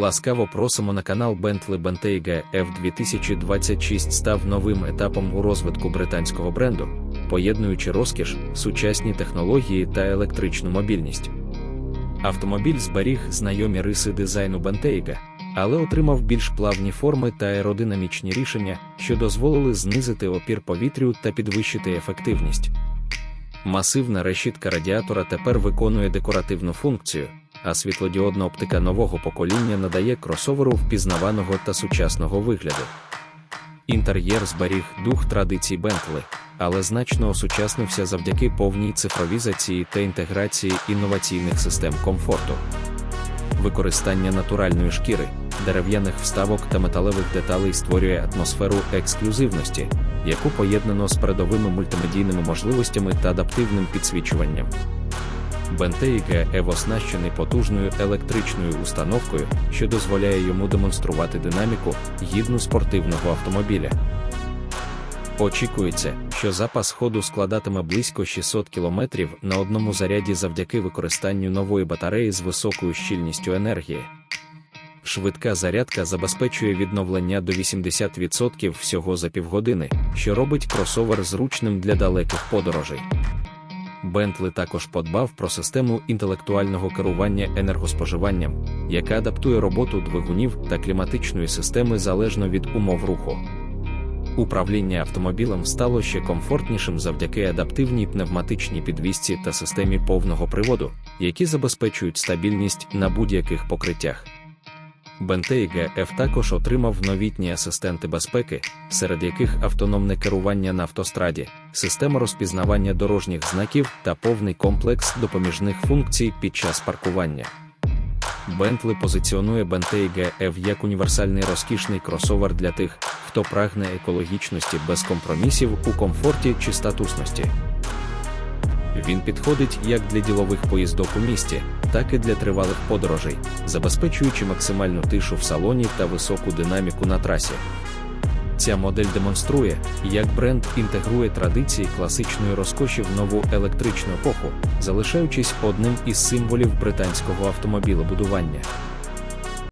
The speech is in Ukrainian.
Ласкаво просимо на канал Bentley Bentayga F2026 став новим етапом у розвитку британського бренду, поєднуючи розкіш, сучасні технології та електричну мобільність. Автомобіль зберіг знайомі риси дизайну Bentayga, але отримав більш плавні форми та аеродинамічні рішення, що дозволили знизити опір повітрю та підвищити ефективність. Масивна решітка радіатора тепер виконує декоративну функцію, а світлодіодна оптика нового покоління надає кросоверу впізнаваного та сучасного вигляду. Інтер'єр зберіг дух традицій Bentley, але значно осучаснився завдяки повній цифровізації та інтеграції інноваційних систем комфорту. Використання натуральної шкіри, дерев'яних вставок та металевих деталей створює атмосферу ексклюзивності, яку поєднано з передовими мультимедійними можливостями та адаптивним підсвічуванням. Bentayga Evo оснащений потужною електричною установкою, що дозволяє йому демонструвати динаміку, гідну спортивного автомобіля. Очікується, що запас ходу складатиме близько 600 км на одному заряді завдяки використанню нової батареї з високою щільністю енергії. Швидка зарядка забезпечує відновлення до 80% всього за півгодини, що робить кросовер зручним для далеких подорожей. Bentley також подбав про систему інтелектуального керування енергоспоживанням, яка адаптує роботу двигунів та кліматичної системи залежно від умов руху. Управління автомобілем стало ще комфортнішим завдяки адаптивній пневматичній підвісці та системі повного приводу, які забезпечують стабільність на будь-яких покриттях. Bentayga F також отримав новітні асистенти безпеки, серед яких автономне керування на автостраді, система розпізнавання дорожніх знаків та повний комплекс допоміжних функцій під час паркування. Bentley позиціонує Bentayga F як універсальний розкішний кросовер для тих, хто прагне екологічності без компромісів у комфорті чи статусності. Він підходить як для ділових поїздок у місті, так і для тривалих подорожей, забезпечуючи максимальну тишу в салоні та високу динаміку на трасі. Ця модель демонструє, як бренд інтегрує традиції класичної розкоші в нову електричну епоху, залишаючись одним із символів британського автомобілебудування.